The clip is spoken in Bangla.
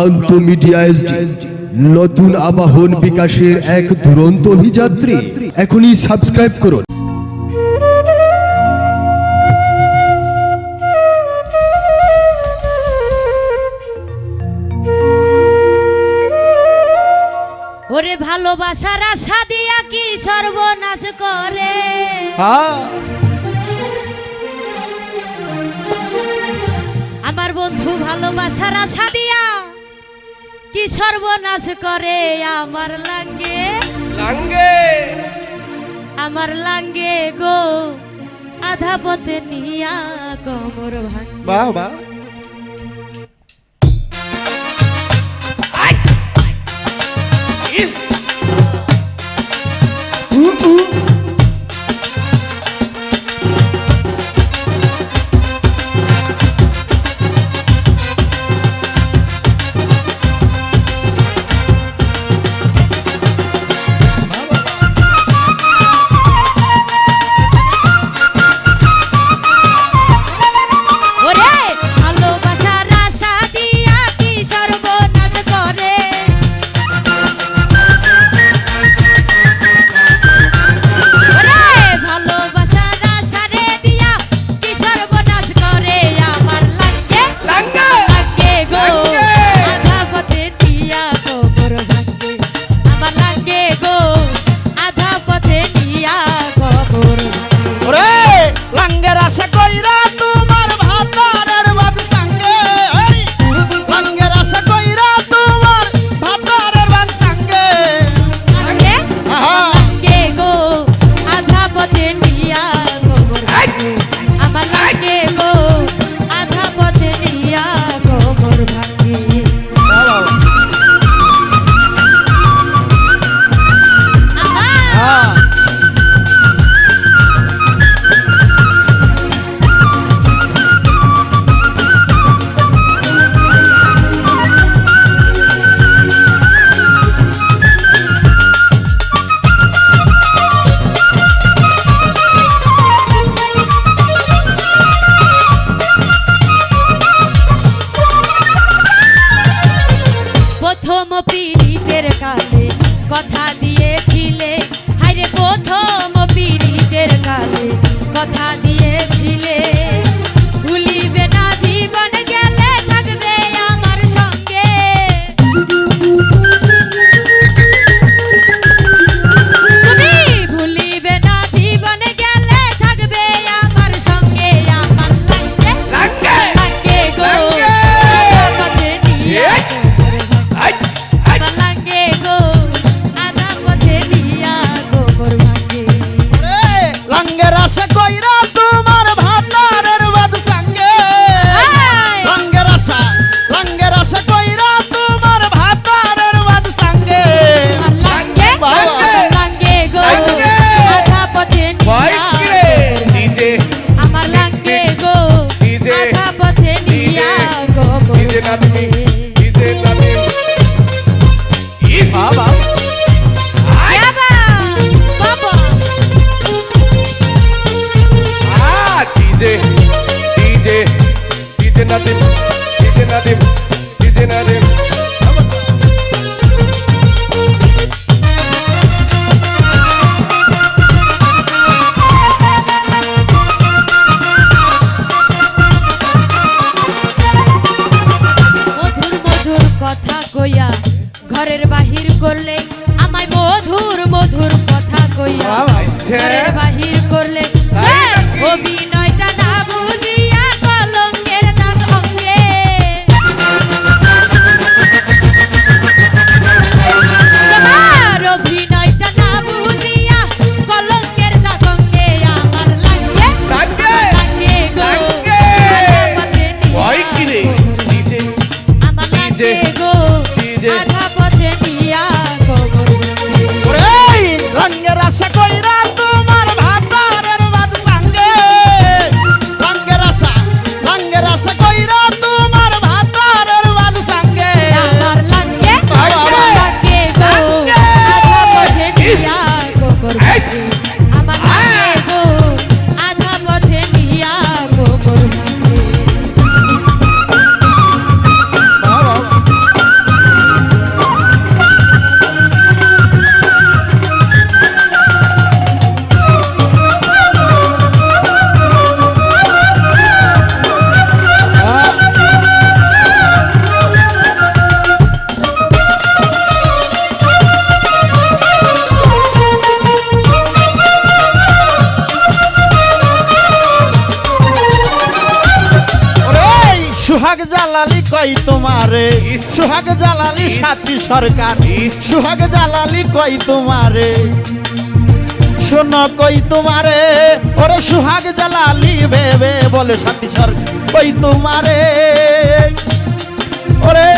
প্রান্ত মিডিয়া এসডি নতুন আবাহন বিকাশের এক দুরন্ত অভিযাত্রী। এখনই সাবস্ক্রাইব করুন। ওরে ভালোবাসার আশা দিয়া কি সর্বনাশ করে? হ্যাঁ। আমার বন্ধু ভালোবাসার আশা দিয়া কি সর্বনাশ করে আমার লাঙ্গে? লাঙ্গে। আমার লাঙ্গে গো আধা পথে নিয়া কমর ভাঙ্গে। বাহ বাহ। 他。কইয়া ঘরের বাহির করলে আমায় মধুর মধুর কথা কইয়া। ঘরের বাহির করলে হ্যাঁ, অভিনয় কই তোমারে? সুহাগ জালালি। সাথী সরকার। সুহাগ জালালি কই তোমারে? শোনো কই তোমারে? ওরে সুহাগ জালালি ভেবে বলে সাথী সরকার কই তোমারে? ওরে